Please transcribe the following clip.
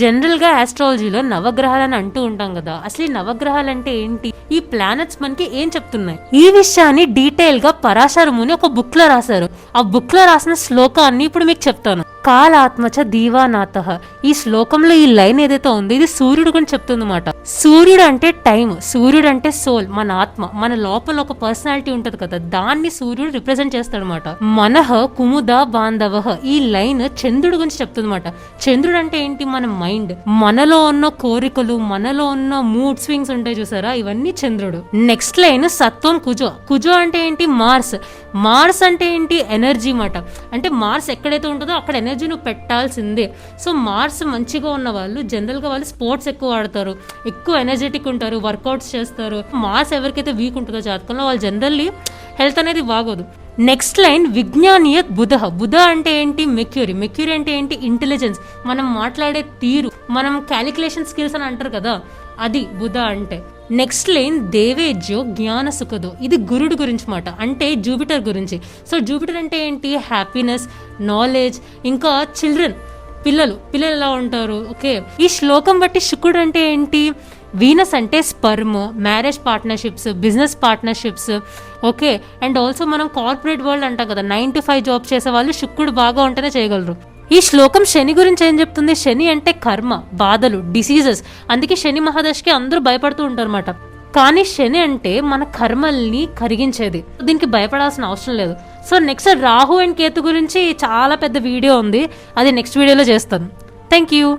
జనరల్గా ఆస్ట్రాలజీలో నవగ్రహాలని అంటూ ఉంటాం కదా అసలు ఈ నవగ్రహాలు అంటే ఏంటి? ఈ ప్లానెట్స్ మనకి ఏం చెప్తున్నాయి? ఈ విషయాన్ని డీటెయిల్గా పరాశర ముని ఒక బుక్లో రాశారు. ఆ బుక్లో రాసిన శ్లోకాన్ని ఇప్పుడు మీకు చెప్తాను. కాలాత్మచ దీవానాథ ఈ శ్లోకంలో ఈ లైన్ ఏదైతే ఉందో ఇది సూర్యుడు కూడా చెప్తుంది అన్నమాట సూర్యుడు అంటే టైం సూర్యుడు అంటే సోల్ మన ఆత్మ మన లోపల ఒక పర్సనాలిటీ ఉంటది కదా దాన్ని సూర్యుడు రిప్రజెంట్ చేస్తాడు అనమాట మనహ కుముద బాంధవ ఈ లైన్ చంద్రుడు గురించి చెప్తుంది అనమాట చంద్రుడు అంటే ఏంటి? మన మైండ్. మనలో ఉన్న కోరికలు మనలో ఉన్న మూడ్ స్వింగ్స్ ఉంటాయి చూసారా? ఇవన్నీ చంద్రుడు. నెక్స్ట్ లైన్ సత్వం కుజో. కుజో అంటే ఏంటి? మార్స్. మార్స్ అంటే ఏంటి? ఎనర్జీ మాట అంటే మార్స్ ఎక్కడైతే ఉంటుందో అక్కడ ఎనర్జీ నువ్వు పెట్టాల్సిందే. సో మార్స్ మంచిగా ఉన్న వాళ్ళు జనరల్గా వాళ్ళు స్పోర్ట్స్ ఎక్కువ ఆడతారు. ఎక్కువ ఎనర్జెటిక్ ఉంటారు వర్కౌట్స్ చేస్తారు మాస్ ఎవరికైతే వీక్ ఉంటుందో జాతకంలో వాళ్ళు జనరల్లీ హెల్త్ అనేది బాగోదు. నెక్స్ట్ లైన్ విజ్ఞానీయ బుధ. బుధ అంటే ఏంటి? మెక్యూరీ మెక్యూరీ అంటే ఏంటి? ఇంటెలిజెన్స్ మనం మాట్లాడే తీరు. మనం క్యాలిక్యులేషన్ స్కిల్స్ అని అంటారు కదా అది బుధ అంటే. నెక్స్ట్ లైన్ దేవేజ్యో జ్ఞాన సుఖదో. ఇది గురుడు గురించి మాట. అంటే జూపిటర్ గురించి. సో జూపిటర్ అంటే ఏంటి? హ్యాపీనెస్ నాలెడ్జ్ ఇంకా చిల్డ్రన్ పిల్లలు పిల్లలు ఎలా ఉంటారు? ఓకే. ఈ శ్లోకం బట్టి శుక్రుడు అంటే ఏంటి? వీనస్ అంటే sperm marriage partnerships business partnerships. Okay. And also మనం కార్పొరేట్ వరల్డ్ అంటాం కదా నైన్ టు ఫైవ్ జాబ్ చేసే వాళ్ళు శుక్రుడు బాగా ఉంటేనే చేయగలరు. ఈ శ్లోకం శని గురించి ఏం చెప్తుంది? శని అంటే కర్మ బాధలు డిసీజెస్. అందుకే శని మహాదశకి అందరూ భయపడుతూ ఉంటారన్నమాట. కానీ శని అంటే మన కర్మల్ని కరిగించేది. దీనికి భయపడాల్సిన అవసరం లేదు. So next Rahu and Ketu గురించి చాలా పెద్ద వీడియో ఉంది. అది నెక్స్ట్ వీడియోలో చేస్తాను. Thank you.